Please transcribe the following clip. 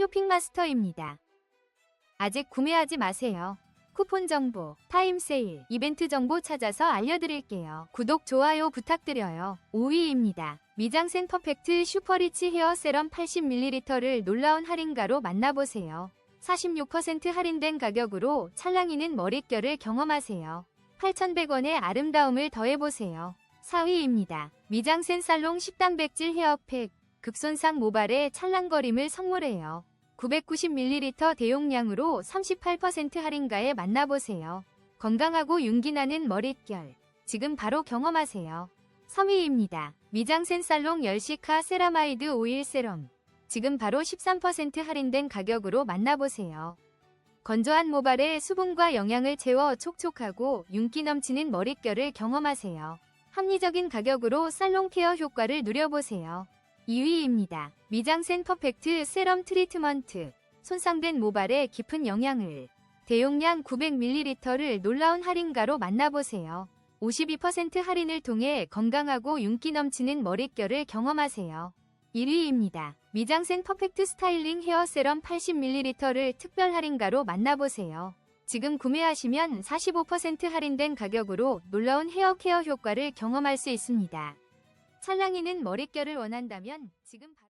쇼핑마스터입니다. 아직 구매하지 마세요. 쿠폰 정보, 타임 세일, 이벤트 정보 찾아서 알려드릴게요. 구독, 좋아요 부탁드려요. 5위입니다. 미장센 퍼펙트 슈퍼리치 헤어 세럼 80ml를 놀라운 할인가로 만나보세요. 46% 할인된 가격으로 찰랑이는 머릿결을 경험하세요. 8,100원의 아름다움을 더해보세요. 4위입니다. 미장센 살롱 10단백질 헤어팩 극손상 모발에 찰랑거림을 선물해요. 990ml 대용량으로 38% 할인가에 만나보세요. 건강하고 윤기나는 머릿결. 지금 바로 경험하세요. 3위입니다. 미장센 살롱 열시카 세라마이드 오일 세럼. 지금 바로 13% 할인된 가격으로 만나보세요. 건조한 모발에 수분과 영양을 채워 촉촉하고 윤기 넘치는 머릿결을 경험하세요. 합리적인 가격으로 살롱 케어 효과를 누려보세요. 2위입니다. 미장센 퍼펙트 세럼 트리트먼트. 손상된 모발에 깊은 영향을. 대용량 900ml를 놀라운 할인가로 만나보세요. 52% 할인을 통해 건강하고 윤기 넘치는 머릿결을 경험하세요. 1위입니다. 미장센 퍼펙트 스타일링 헤어 세럼 80ml를 특별 할인가로 만나보세요. 지금 구매하시면 45% 할인된 가격으로 놀라운 헤어 케어 효과를 경험할 수 있습니다. 찰랑이는 머릿결을 원한다면 지금 바로